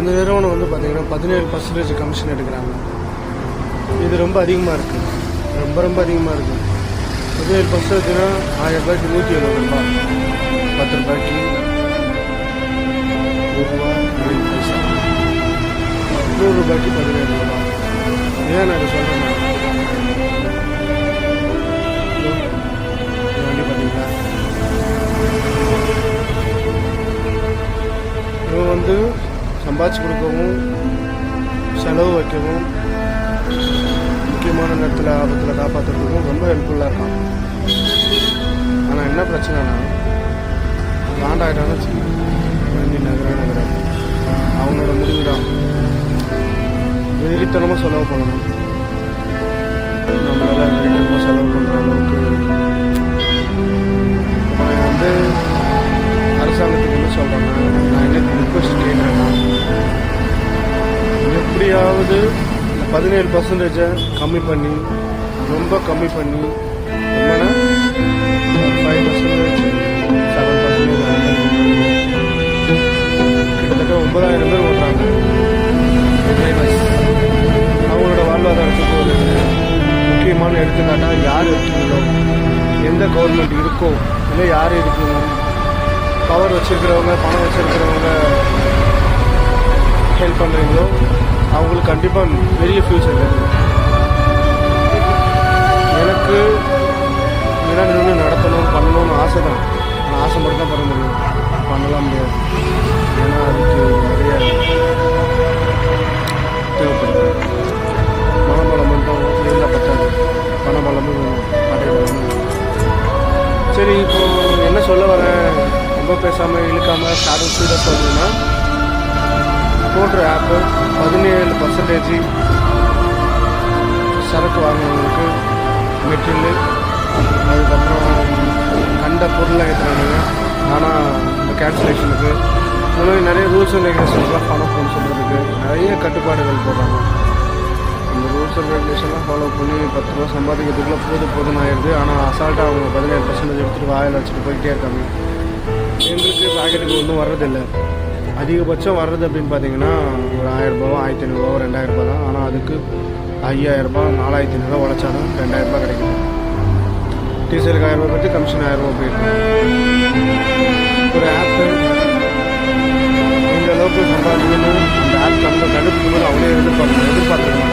இந்த நிறுவனம் வந்து பார்த்தீங்கன்னா பதினேழு பர்சன்டேஜ் கமிஷன் எடுக்கிறாங்க. இது ரொம்ப அதிகமாக இருக்குது ரொம்ப ரொம்ப அதிகமாக இருக்குது பதினேழு பர்சன்டேஜ்னா ஆயிரம் ரூபாய்க்கு நூற்றி எழுபது ரூபாய் பத்து ரூபாய்க்கு ஒரு இருபது பைசா. நூறு ரூபாய்க்கு பதினேழு ரூபா. ஏன் நான் இதை சொல்கிறேன் பார்த்தீங்கன்னா இவன் வந்து சம்பாதிச்சு கொடுக்கவும் செலவு வைக்கவும் முக்கியமான நேரத்தில் ஆபத்தில் காப்பாற்றுறதுக்கும் ரொம்ப ஹெல்ப்ஃபுல்லாக இருக்கும் ஆனால் என்ன பிரச்சனைனா காண்டாயிட்டான்னு வண்டி நகர நகர. அவங்களோட முடிவு தான் வெறித்தனமாக செலவு பண்ணணும். எப்படியாவது பதினேழு பர்சன்டேஜை கம்மி பண்ணி ரொம்ப கம்மி பண்ணி ரொம்பனா ஃபைவ் பர்சன்டேஜ் செவன் பர்சன்டேஜ் கிட்டத்தட்ட ஒன்பதாயிரம் பேர் ஓடுறாங்க. அவங்களோட வாழ்வாதாரத்துக்கு ஒரு முக்கியமான எடுத்துக்காட்டாக யார் இருக்கீங்களோ எந்த கவர்மெண்ட் இருக்கோ இல்லை யார் இருக்கீங்க பவர் வச்சிருக்கிறவங்க பணம் வச்சிருக்கிறவங்க ஹெல்ப் பண்ணுறீங்களோ அவங்களுக்கு கண்டிப்பாக பெரிய ஃப்யூச்சர் எனக்கு இதெல்லாம் நின்று நடத்தணும் பண்ணணும்னு ஆசை தான் ஆனால் ஆசை மட்டும் தான் பண்ண முடியும் பண்ணலாம் முடியாது. ஏன்னா அதுக்கு நிறைய தேவைப்படுது. மனபலம் மட்டும் இருந்தால் பத்தாது. பணபலமும் வேணும். சரி இப்போ என்ன சொல்ல வரேன்? ரொம்ப பேசாமல் இழுக்காமல் ஸ்டார்டிங் ஸ்பீடாக சொல்லணும்னா போடுற ஆப்பு பதினேழு பர்சன்டேஜ் சரக்கு வாங்கினவங்களுக்கு மெட்டீரியல் அதுக்கப்புறம் கண்ட பொருளை ஏற்றுறாங்க ஆனால் இந்த கேன்சலேஷனுக்கு இந்த மாதிரி நிறைய ரூல்ஸ் அண்ட் ரெகுலேஷன்ஸ்லாம் ஃபாலோ பண்ண சொல்கிறதுக்கு நிறைய கட்டுப்பாடுகள் போடுறாங்க. இந்த ரூல்ஸ் அண்ட் ரெகுலேஷன்லாம் ஃபாலோ பண்ணி பத்து ரூபா சம்பாதிக்கிறதுக்குள்ளே போது போதுன்னு ஆயிடுது. ஆனால் அசால்ட்டாக அவங்க பதினேழு பர்சன்டேஜ் எடுத்துகிட்டு வாயில் வச்சுட்டு போயிட்டே இருக்காங்க. எங்களுக்கு பாக்கெட்டுக்கு ஒன்றும் வர்றதில்லை. அதிகபட்சம் வர்றது அப்படின்னு பார்த்தீங்கன்னா ஒரு ஆயிரரூபாவோ ஆயிரத்தி ஐநூறுரூவா ரெண்டாயிரம் தான். ஆனால் அதுக்கு ஐயாயிரரூபா நாலாயிரத்தி ஐநூறுரூவா உழைச்சாலும் ரெண்டாயிரரூபா ரெண்டாயிரம் ரூபாய் கிடைக்கும் டீசலுக்கு ஆயிரம் ரூபாய் பற்றி கமிஷன் ஆயிரம் ரூபாய் போயிருக்கும் ஒரு ஆப்பு இந்த அளவுக்கு சம்பாதிக்கணும்? அந்த ஆப் நம்ம கண்டுபிடிக்கும் போது அவனே எதிர்பார்க்கணும்? எதிர்பார்த்துக்க